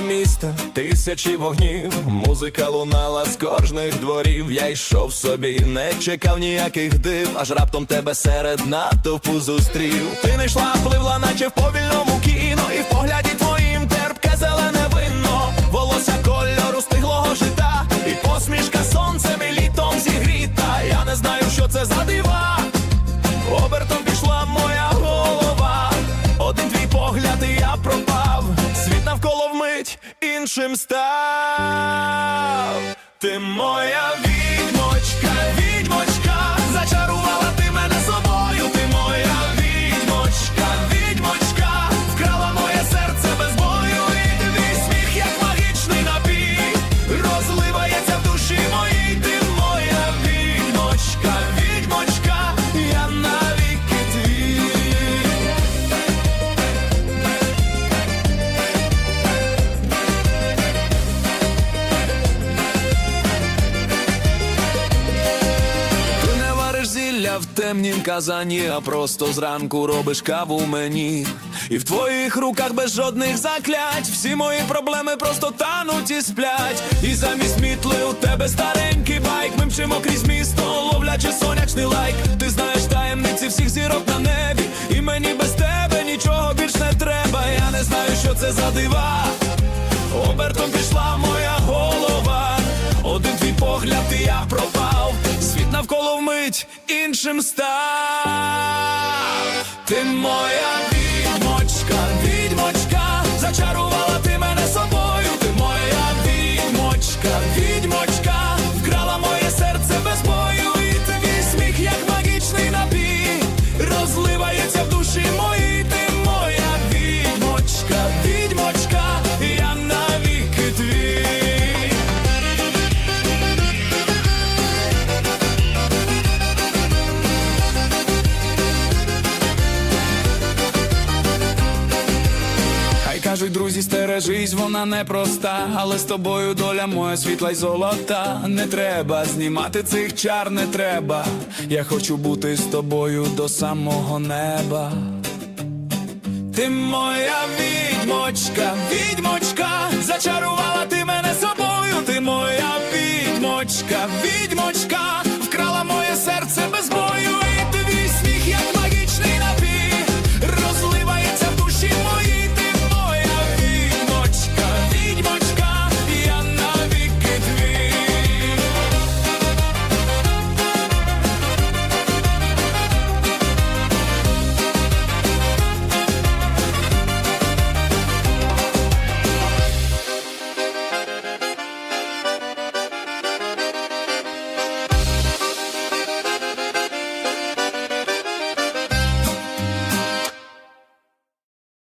міста, тисячі вогнів, музика лунала з кожних дворів. Я йшов собі, не чекав ніяких див, аж раптом тебе серед натовпу зустрів. Ти не йшла, пливла, наче в повільному кіно, і в погляді твоїм терпке зелене вино, волосся кольору стиглого жита, і посмішка сонцем і літом зігріта. Я не знаю, що це за дива. Іншим став. Ти моя відьмочка, вариш в темнім казані, а просто зранку робиш каву мені. І в твоїх руках без жодних заклять всі мої проблеми просто тануть і сплять. І замість мітли у тебе старенький байк. Ми мчимо крізь місто, ловлячи сонячний лайк. Ти знаєш таємниці всіх зірок на небі. І мені без тебе нічого більш не треба. Я не знаю, що це за дива. Обертом пішла іншим став. Ти моя кажуть, друзі, стережись, вона непроста, але з тобою доля моя світла й золота. Не треба знімати цих чар, не треба. Я хочу бути з тобою до самого неба. Ти моя відьмочка, відьмочка, зачарувала ти мене собою. Ти моя відьмочка,